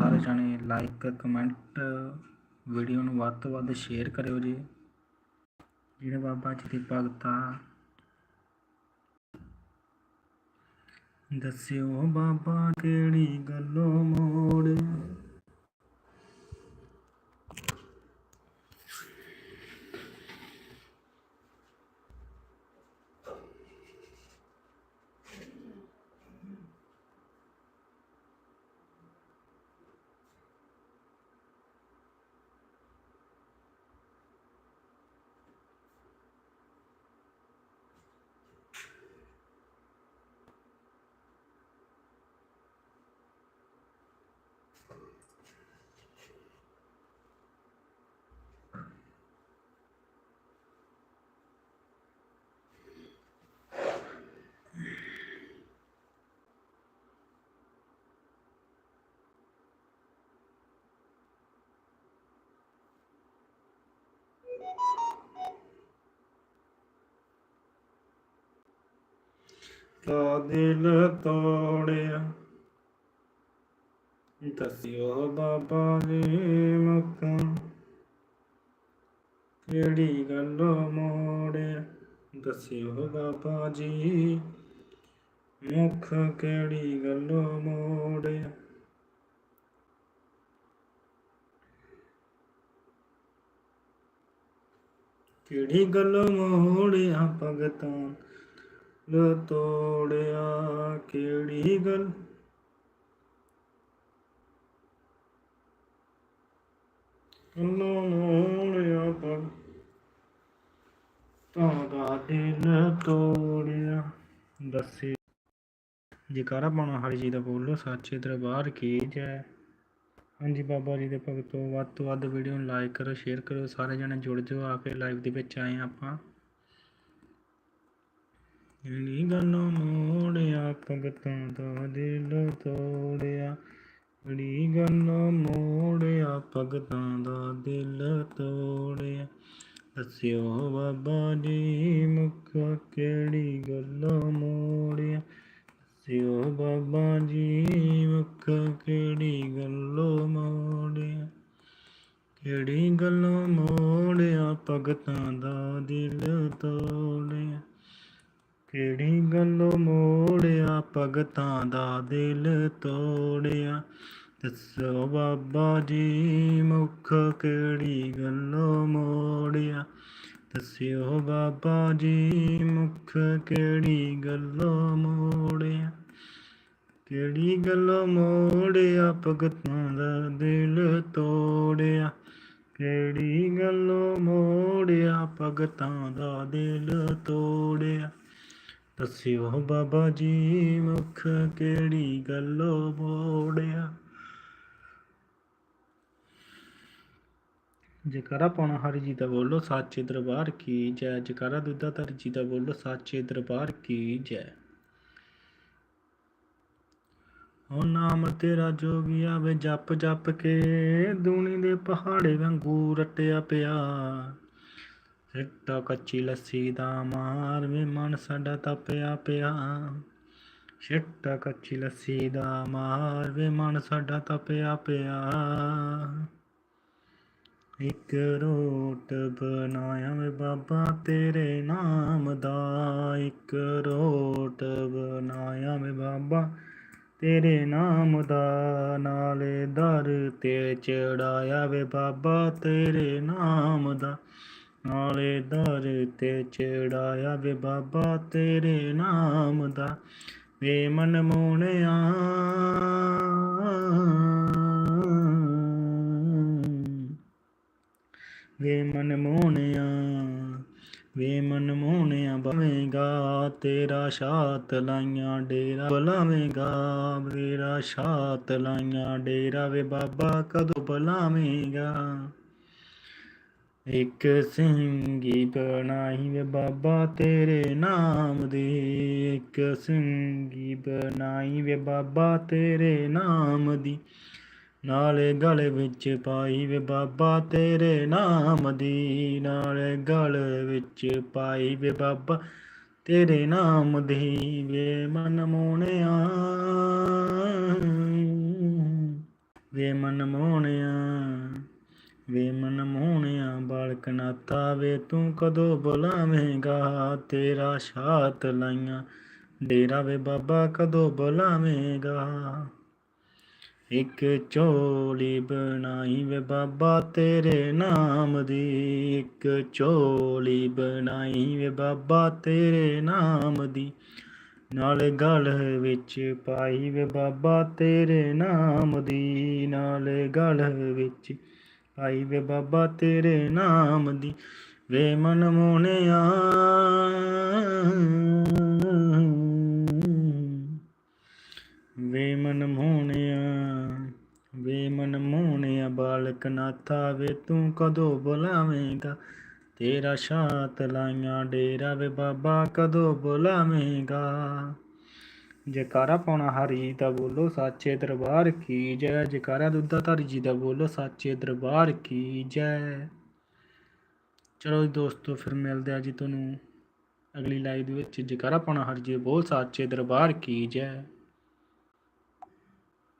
ਸਾਰੇ ਜਾਣੇ like comment video ਨੂੰ ਵੱਧ ਤੋਂ ਵੱਧ ਸ਼ੇਅਰ ਕਰਿਓ ਜੀ। ਜਿਹੜੇ ਬਾਬਾ ਜੀ ਦੀ ਭਗਤ ਆ, ਦੱਸਿਓ ਬਾਬਾ ਕਿਹੜੀ ਗੱਲੋਂ ਮੋੜਿਆ ਤਾਂ ਦਿਲ ਤੋੜਿਆ। ਦੱਸਿਓ ਬਾਬਾ ਜੀ ਮੱਕਾਂ ਕਿਹੜੀ ਗੱਲੋਂ ਮੋੜਿਆ? ਦੱਸਿਓ ਬਾਬਾ ਜੀ ਮੁਖ, ਕਿਹੜੀ ਗੱਲੋਂ ਮੋੜਿਆ? ਕਿਹੜੀ ਗੱਲੋਂ ਮੋੜਿਆ ਭਗਤਾਂ ਲ ਤੋੜਿਆ ਕਿਹੜੀ ਗੱਲ? ਗੱਲੋਂ ਮੋੜਿਆ ਭਗ ਤਾਂ ਦਿਲ ਤੋੜਿਆ। ਦੱਸੇ ਜੈਕਾਰਾ ਪਾਉਣਾ ਹਰੀ ਜੀ ਦਾ ਬੋਲੋ, ਸੱਚੇ ਦਰਬਾਰ ਕੀ ਜੈ? ਹਾਂਜੀ ਬਾਬਾ ਜੀ ਦੇ ਭਗਤੋ ਵੱਧ ਤੋਂ ਵੱਧ ਵੀਡੀਓ ਨੂੰ ਲਾਈਕ ਕਰੋ ਸ਼ੇਅਰ ਕਰੋ, ਸਾਰੇ ਜਣੇ ਜੁੜ ਜਾਓ, ਆ ਕੇ ਲਾਈਵ ਦੇ ਵਿੱਚ ਆਏ ਆਪਾਂ। ਜਿਹੜੀ ਗੱਲੋਂ ਮੋੜਿਆ, ਭਗਤਾਂ ਦਾ ਦਿਲ ਤੋੜਿਆ। ਜਿਹੜੀ ਗੱਲੋਂ ਮੋੜਿਆ, ਭਗਤਾਂ ਦਾ ਦਿਲ ਤੋੜਿਆ। ਦੱਸਿਓ ਬਾਬਾ ਜੀ, ਮੁਖ ਕਿਹੜੀ ਗੱਲੋਂ ਮੋੜਿਆ? ਦੱਸਿਓ ਬਾਬਾ ਜੀ, ਮੁਖ ਕਿਹੜੀ ਗੱਲੋਂ ਮੋੜਿਆ? ਕਿਹੜੀ ਗੱਲੋਂ ਮੋੜਿਆ, ਭਗਤਾਂ ਦਾ ਦਿਲ ਤੋੜਿਆ। ਕਿਹੜੀ ਗੱਲੋਂ ਮੋੜਿਆ? ਭਗਤਾਂ ਦਾ ਦਿਲ ਤੋੜਿਆ। ਦੱਸੋ ਬਾਬਾ ਜੀ, ਮੁਖ ਕਿਹੜੀ ਗੱਲੋਂ ਮੋੜਿਆ? ਦੱਸਿਓ ਬਾਬਾ ਜੀ, ਮੁਖ ਕਿਹੜੀ ਗੱਲੋਂ ਮੋੜਿਆ? ਕਿਹੜੀ ਗੱਲੋਂ ਮੋੜਿਆ? ਭਗਤਾਂ ਦਾ ਦਿਲ ਤੋੜਿਆ। ਕਿਹੜੀ ਗੱਲੋਂ ਮੋੜਿਆ? ਭਗਤਾਂ ਦਾ ਦਿਲ ਤੋੜਿਆ। ਦੱਸਿਓ ਬਾਬਾ ਜੀ ਮੁਖ ਕਿਹੜੀ ਗੱਲੋਂ ਮੋੜਿਆ? ਜਕਾਰਾ ਪਾਉਣਾ ਹਰੀ ਜੀ ਦਾ ਬੋਲੋ, ਸਾਚੇ ਦਰਬਾਰ ਕੀ ਜੈ? ਜਕਾਰਾ ਦੁੱਧਾ ਧਰ ਜੀ ਦਾ ਬੋਲੋ, ਸਾਚੇ ਦਰਬਾਰ ਕੀ ਜੈ? ਓ ਨਾਮ ਤੇਰਾ ਜੋਗੀਆ ਵੇ ਜਪ ਜਪ ਕੇ, ਦੂਣੀ ਦੇ ਪਹਾੜੇ ਵਾਂਗੂ ਰਟਿਆ ਪਿਆ। ਸਿੱਟਾ ਕੱਚੀ ਲੱਸੀ ਦਾ ਮਾਰ ਵੇ ਮਨ ਸਾਡਾ ਤਪਿਆ ਪਿਆ। ਸਿੱਟਾ ਕੱਚੀ ਲੱਸੀ ਦਾ ਮਾਰ ਵੇ ਮਨ ਸਾਡਾ ਤਪਿਆ ਪਿਆ। ਇੱਕ ਰੋਟ ਬਣਾਇਆ ਵੇ ਬਾਬਾ ਤੇਰੇ ਨਾਮ ਦਾ। ਇੱਕ ਰੋਟ ਬਣਾਇਆ ਵੇ ਬਾਬਾ ਤੇਰੇ ਨਾਮ ਦਾ। ਨਾਲੇ ਦਰ ਤੇ ਚੜਾਇਆ ਵੇ ਬਾਬਾ ਤੇਰੇ ਨਾਮ ਦਾ। ਨਾਲੇ ਦਰ ਤੇ ਚੜਾਇਆ ਵੇ ਬਾਬਾ ਤੇਰੇ ਨਾਮ ਦਾ। ਵੇ ਮਨ ਮੋਹਣਿਆ ਵੇ ਮਨ ਮੋਹਣਿਆ ਵੇ ਮਨ ਮੋਹਣਿਆ ਬਵੇਂਗਾ। ਤੇਰਾ ਸ਼ਾਤ ਲਾਈਆਂ ਡੇਰਾ ਬੁਲਾਵੇਂਗਾ। ਤੇਰਾ ਸ਼ਾਤ ਲਾਈਆਂ ਡੇਰਾ ਵੇ ਬਾਬਾ ਕਦੋਂ ਬੁਲਾਵੇਂਗਾ। ਇੱਕ ਸਿੰਘੀ ਬਣਾਈ ਬਾਬਾ ਤੇਰੇ ਨਾਮ ਦੀ। ਇੱਕ ਸਿੰਘੀ ਬਣਾਈ ਵੇ ਬਾਬਾ ਤੇਰੇ ਨਾਮ ਦੀ। ਨਾਲੇ ਗਲ ਵਿੱਚ ਪਾਈ ਵੇ ਬਾਬਾ ਤੇਰੇ ਨਾਮ ਦੀ। ਨਾਲੇ ਗਲ ਵਿੱਚ ਪਾਈ ਵੇ ਬਾਬਾ ਤੇਰੇ ਨਾਮ ਦੀ। ਵੇ ਮਨ ਮੋਹਣਿਆ, ਵੇ ਮਨ ਮੋਹਣਿਆ, ਵੇ ਮਨ ਮੋਹਣਿਆ। ਬਾਲਕ ਨਾਤਾ ਵੇ ਤੂੰ ਕਦੋਂ ਬੁਲਾਵੇਂਗਾ? ਤੇਰਾ ਸ਼ਾਤ ਲਾਈਆਂ ਡੇਰਾ ਵੇ ਬਾਬਾ, ਕਦੋਂ ਬੁਲਾਵੇਂਗਾ? ਇੱਕ ਚੋਲੀ ਬਣਾਈ ਵੇ ਬਾਬਾ, ਤੇਰੇ ਨਾਮ ਦੀ ਇੱਕ ਚੋਲੀ ਬਣਾਈ ਵੇ ਬਾਬਾ, ਤੇਰੇ ਨਾਮ ਦੀ। ਨਾਲ ਗਲ ਵਿੱਚ ਪਾਈ ਵੇ ਬਾਬਾ, ਤੇਰੇ ਨਾਮ ਦੀ। ਨਾਲ ਗਲ ਵਿੱਚ ਆਈ ਵੇ ਬਾਬਾ ਤੇਰੇ ਨਾਮ ਦੀ, ਵੇ ਮਨ ਮੋਹਣਿਆ ਵੇ ਮਨ ਮੋਹਣਿਆ ਵੇ ਮਨ ਮੋਹਣਿਆ ਬਾਲਕ ਨਾਥਾ ਵੇ ਤੂੰ ਕਦੋਂ ਬੁਲਾਵੇਂਗਾ? ਤੇਰਾ ਸ਼ਾਤ ਲਾਈਆਂ ਡੇਰਾ ਵੇ ਬਾਬਾ ਕਦੋਂ ਬੁਲਾਵੇਂਗਾ? ਜੈਕਾਰਾ ਪਾਉਣਾ ਹਰੀ ਜੀ ਦਾ ਬੋਲੋ, ਸਾਚੇ ਦਰਬਾਰ ਕੀ ਜੈ? ਜੈਕਾਰਾ ਦੁੱਧਾ ਧਾਰੀ ਜੀ ਦਾ ਬੋਲੋ, ਸਾਚੇ ਦਰਬਾਰ ਕੀ ਜੈ? ਚਲੋ ਜੀ ਦੋਸਤੋ, ਫਿਰ ਮਿਲਦੇ ਆ ਜੀ ਤੁਹਾਨੂੰ ਅਗਲੀ ਲਾਈਵ ਦੇ ਵਿੱਚ। ਜੈਕਾਰਾ ਪਾਉਣਾ ਹਰੀ ਜੀ ਬੋਲ, ਸਾਚੇ ਦਰਬਾਰ ਕੀ ਜੈ?